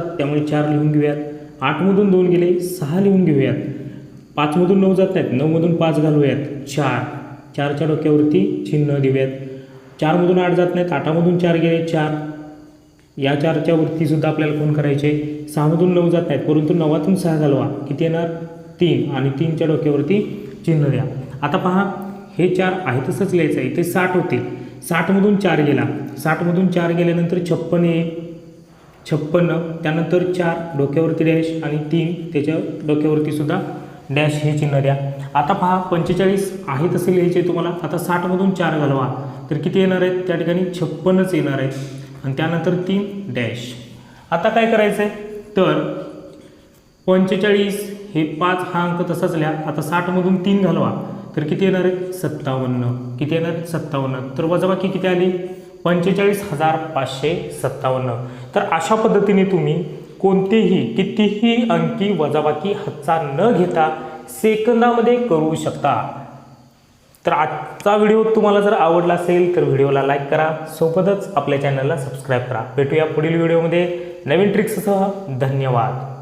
त्यामुळे चार लिहून घेऊयात. आठमधून दोन गेले सहा लिहून घेऊयात. पाचमधून नऊ जात नाहीत नऊमधून पाच घालूयात. चार. चारच्या डोक्यावरती चिन्ह देऊयात. चारमधून आठ जात नाहीत आठामधून चार गेले चार. या चारच्या वरतीसुद्धा आपल्याला कोण करायचे? सहामधून नऊ जात नाहीत परंतु नवातून सहा घालवा. किती येणार? तीन. आणि तीनच्या डोक्यावरती चिन्ह द्या. आता पहा हे चार आहे तसंच लिहायचं आहे. ते साठ होतील. साठमधून चार गेला. साठमधून चार गेल्यानंतर छप्पन येईल छप्पन्न त्यानंतर चार डोक्यावरती डॅश आणि तीन त्याच्या डोक्यावरती सुद्धा डॅश हे चिन्ह द्या. आता पहा पंचेचाळीस आहे तसे लिहायचे तुम्हाला आता साठमधून चार घालवा. तर किती येणार आहेत? त्या ठिकाणी छप्पनच येणार आहेत. आणि त्यानंतर तीन डॅश. आता काय करायचं आहे तर पंचेचाळीस हे पाच हा अंक तसाच लिहा. आता साठमधून तीन घालवा. तर किती येणार आहेत? सत्तावन्न. किती येणार? सत्तावन्न. तर वजाबाकी किती आली? पंचेचाळीस हजार पाचशे सत्तावन्न. तर अशा पद्धतीने तुम्ही कोणतेही कितीही अंकी वजाबाकी हातचा न घेता सेकंदामध्ये करू शकता. तर आजचा व्हिडिओ तुम्हाला जर आवडला असेल तर व्हिडिओला लाईक करा. सोबतच आपल्या चॅनलला सबस्क्राईब करा. भेटूया पुढील व्हिडिओमध्ये. नवीन ट्रिक्ससह धन्यवाद.